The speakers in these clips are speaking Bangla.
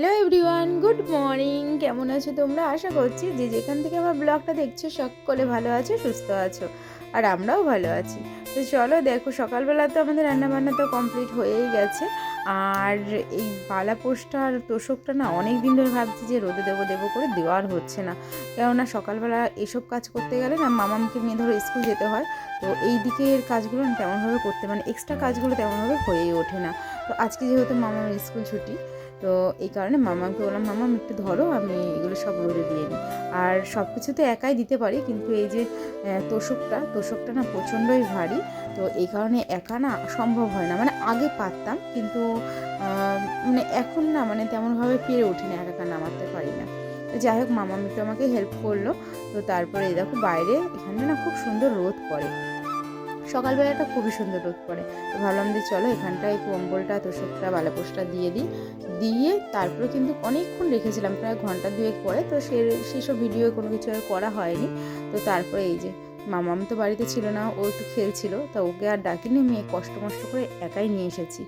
হ্যালো এভরিওয়ান গুড মর্নিং কেমন আছো তোমরা? আশা করছি যে যেখান থেকে আমার ব্লগটা দেখছ, সকলে ভালো আছো, সুস্থ আছো, আর আমরাও ভালো আছি। তো চলো দেখো, সকালবেলা তো আমাদের রান্নাবান্না তো কমপ্লিট হয়েই গেছে। আর এই বালা পোস্টটা আর তোষকটা না অনেক দিন ধরে ভাবছি যে রোদে দেবো দেবো করে দেওয়ার হচ্ছে না। কেননা সকালবেলা এসব কাজ করতে গেলে না মামামকে নিয়ে ধরো স্কুল যেতে হয়, তো এই দিকের কাজগুলো তেমনভাবে করতে মানে এক্সট্রা কাজগুলো তেমনভাবে হয়েই ওঠে না। তো আজকে যেহেতু মামার স্কুল ছুটি তো এই কারণে মামাকে বললাম, মামা একটু ধরো, আমি এগুলো সব রোদে দিয়ে নিই আর সব কিছু তো একাই দিতে পারি, কিন্তু এই যে তোষকটা তোষকটা না প্রচণ্ডই ভারী, তো এই কারণে একা না সম্ভব হয় না। মানে আগে পারতাম, কিন্তু মানে এখন না মানে তেমনভাবে পেরে উঠি না, একা নামাতে পারি না। যাই হোক, মামা একটু আমাকে হেল্প করল, তো তারপরে দেখো বাইরে এখানে না খুব সুন্দর রোদ পড়ে। সকালবেলাটা খুবই সুন্দর রোদ পড়ে। তো ভাবলাম যে চলো এখানটায় কম্বলটা তোষকটা, বালাপোষটা দিয়ে দিই। দিয়ে তারপরে কিন্তু অনেকক্ষণ রেখেছিলাম, প্রায় ঘণ্টা দুয়েক পরে। তো সে, সেসব ভিডিও কোনো কিছু আর করা হয়নি। তো তারপরে এই যে মামাম তো বাড়িতে ছিল না, ও একটু খেলছিল, তা ওকে আর ডাকিনি, আমি কষ্ট মষ্ট করে একাই নিয়ে এসেছি।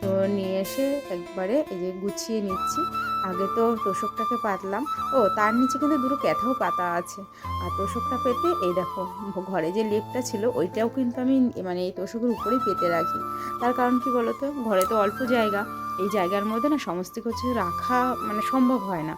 তো নিয়ে এসে একবারে এই যে গুছিয়ে নিচ্ছি। আগে তো তোষকটাকে পাতলাম, ও তার নিচে কিন্তু দুটো ক্যাথাও পাতা আছে। আর তোষকটা পেতে এই দেখো, ঘরে যে লেপটা ছিল, ওইটাও কিন্তু আমি মানে এই তোষকের উপরেই পেতে রাখি। তার কারণ কি বলতো? ঘরে তো অল্প জায়গা, এই জায়গার মধ্যে না সমস্ত কিছু রাখা মানে সম্ভব হয় না।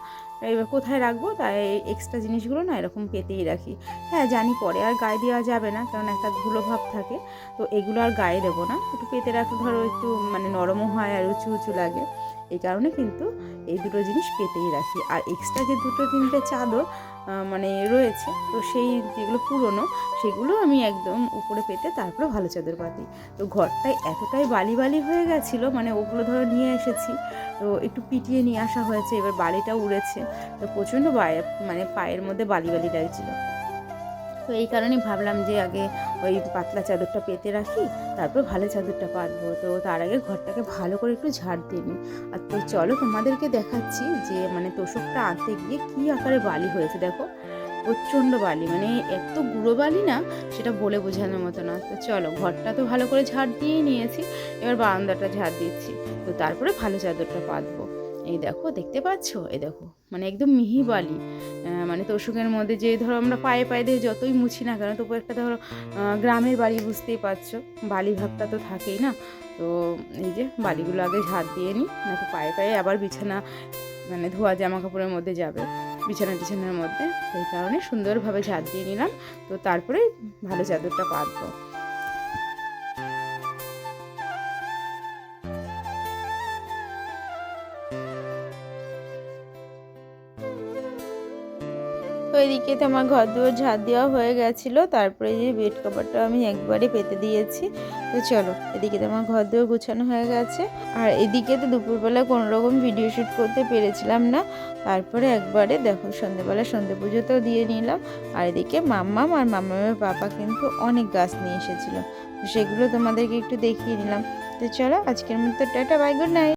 এবার কোথায় রাখব? তাই এক্সট্রা জিনিসগুলো না এরকম পেতেই রাখি। হ্যাঁ জানি পরে আর গায়ে দেওয়া যাবে না, কারণ একটা ধুলো ভাব থাকে। তো এগুলো আর গায়ে দেবো না। একটু পেতে রাখলে ধরো একটু মানে নরমও হয় আর উঁচু উঁচু লাগে। এই কারণে কিন্তু এই দুটো জিনিস পেতেই রাখি। আর এক্সট্রা যে দুটো তিনটে চাদর মানে রয়েছে, তো সেই যেগুলো পুরনো, সেগুলো আমি একদম উপরে পেতে তারপরে ভালো চাদর পাতি। তো ঘরটায় এতটাই বালি বালি হয়ে গেছিল মানে ওগুলো ধরো নিয়ে এসেছি, তো একটু পিটিয়ে নিয়ে আসা হয়েছে, এবার বালিটা উড়েছে, তো প্রচণ্ড মানে পায়ের মধ্যে বালি বালি লাগছিল। তো এই কারণে ভাবলাম যে আগে ওই পাতলা চাদরটা পেতে রাখি, তারপর ভালো চাদরটা পাতবো। তো তার আগে ঘরটাকে ভালো করে একটু ঝাড় দিয়ে নিই। আর তো চলো তোমাদেরকে দেখাচ্ছি যে মানে তোষকটা আনতে গিয়ে কী আকারে বালি হয়েছে, দেখো। প্রচণ্ড বালি মানে এত গুঁড়ো বালি না, সেটা বলে বোঝানোর মতো না। তো চলো ঘরটা তো ভালো করে ঝাড় দিয়েই নিয়েছি, এবার বারান্দাটা ঝাড় দিচ্ছি। তো তারপরে ভালো চাদরটা পাতবো। এই দেখো, দেখতে পাচ্ছো? এই দেখো মানে একদম মিহি বালি। মানে তোষকের মধ্যে যে ধরো আমরা পায়ে পায়ে দিয়ে যতই মুছি না কেন, তবু একটা ধরো গ্রামের বাড়ি বুঝতেই পারছ। বালি ভাবটা তো থাকেই না। তো এই যে বালিগুলো আগে ঝাড় দিয়ে নিই না তো পায়ে পায়ে আবার বিছানা মানে ধোয়া জামা কাপড়ের মধ্যে যাবে। বিছানা টিছানার মধ্যে। সেই কারণে সুন্দরভাবে ঝাড় দিয়ে নিলাম। তো তারপরে ভালো চাদরটা পাতবো। তো এদিকে তো আমার ঘর দুয়ার ঝাঁট দেওয়া হয়ে গেছিল, তারপরে যে বেড কভারটা আমি একবারে পেতে দিয়েছি। তো চলো, এদিকে তো আমার ঘর দুয়ার গুছানো হয়ে গেছে। আর এদিকে তো দুপুরবেলা কোনো রকম ভিডিও শ্যুট করতে পেরেছিলাম না। তারপরে একবারে দেখো সন্ধ্যেবেলা সন্ধ্যে পুজোতেও দিয়ে নিলাম। আর এদিকে মাম্মাম আর মাম্মামের পাপা কিন্তু অনেক গাছ নিয়ে এসেছিল। সেগুলো তোমাদেরকে একটু দেখিয়ে নিলাম। তো চলো, আজকের মতো টাটা, বাই, গুড নাইট।